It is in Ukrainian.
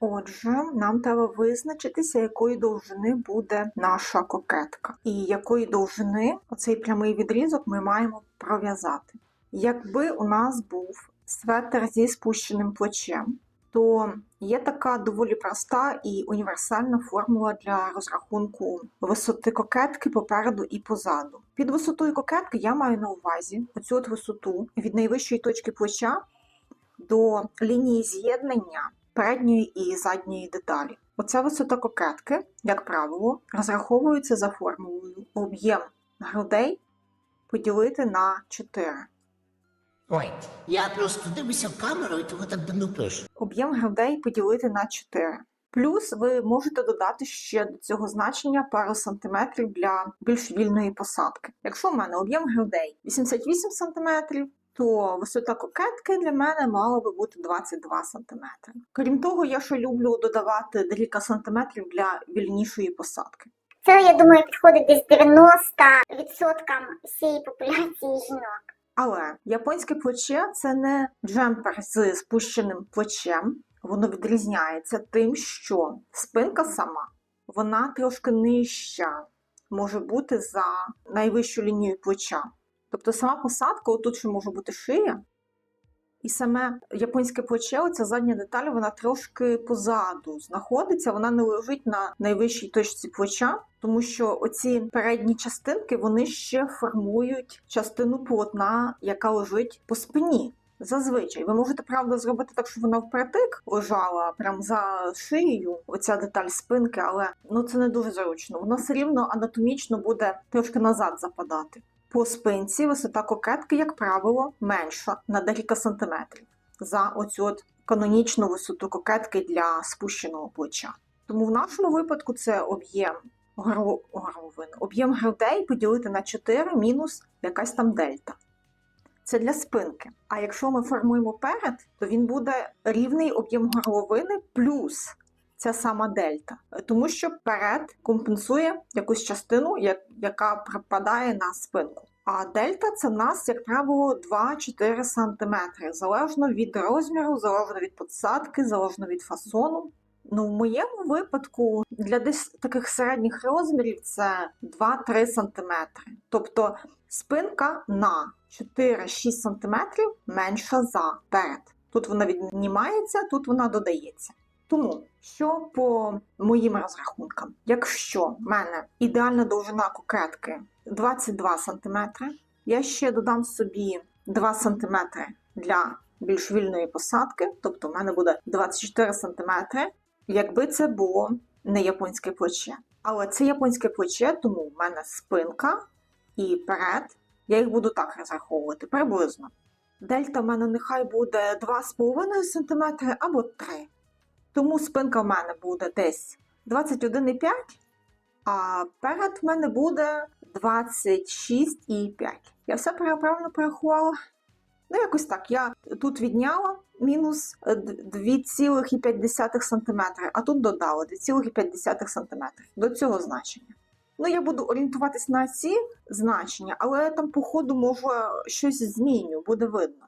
Отже, нам треба визначитися, якої довжини буде наша кокетка, і якої довжини оцей прямий відрізок ми маємо пров'язати. Якби у нас був светр зі спущеним плечем, то є така доволі проста і універсальна формула для розрахунку висоти кокетки попереду і позаду. Під висотою кокетки я маю на увазі оцю от висоту від найвищої точки плеча до лінії з'єднання передньої і задньої деталі. Оця висота кокетки, як правило, розраховується за формулою об'єм грудей поділити на 4. Ой, я просто дивлюся в камеру і того так давно пишу. Об'єм грудей поділити на 4. Плюс ви можете додати ще до цього значення пару сантиметрів для більш вільної посадки. Якщо в мене об'єм грудей 88 сантиметрів, то висота кокетки для мене мала би бути 22 сантиметри. Крім того, я ще люблю додавати декілька сантиметрів для вільнішої посадки. Це, я думаю, підходить десь 90% всієї популяції жінок. Але японське плече це не джемпер з спущеним плечем. Воно відрізняється тим, що спинка сама вона трошки нижча може бути за найвищу лінію плеча. Тобто сама посадка, отут ще може бути шия, і саме японське плече, оця задня деталь, вона трошки позаду знаходиться, вона не лежить на найвищій точці плеча, тому що оці передні частинки вони ще формують частину полотна, яка лежить по спині. Зазвичай ви можете правда зробити так, щоб вона впритик лежала прямо за шиєю, оця деталь спинки, але ну це не дуже зручно. Воно все рівно анатомічно буде трошки назад западати. По спинці висота кокетки, як правило, менша на декілька сантиметрів за оцю от канонічну висоту кокетки для спущеного плеча. Тому в нашому випадку це об'єм горловини. Об'єм грудей поділити на 4 мінус якась там дельта. Це для спинки. А якщо ми формуємо перед, то він буде рівний об'єм горловини плюс ця сама дельта. Тому що перед компенсує якусь частину, яка припадає на спинку. А дельта це в нас, як правило, 2-4 см, залежно від розміру, залежно від посадки, залежно від фасону. Ну, в моєму випадку для десь таких середніх розмірів це 2-3 см. Тобто спинка на 4-6 см менша за перед. Тут вона віднімається, тут вона додається. Тому, що по моїм розрахункам, якщо в мене ідеальна довжина кокетки 22 см, я ще додам собі 2 см для більш вільної посадки, тобто в мене буде 24 см, якби це було не японське плече. Але це японське плече, тому в мене спинка і перед. Я їх буду так розраховувати приблизно. Дельта в мене нехай буде 2,5 см або 3 тому спинка в мене буде десь 21,5, а перед в мене буде 26,5. Я все правильно порахувала. Ну, якось так. Я тут відняла мінус е, 2,5 см, а тут додала 2,5 см до цього значення. Ну, я буду орієнтуватись на ці значення, але я там по ходу може щось зміню, буде видно.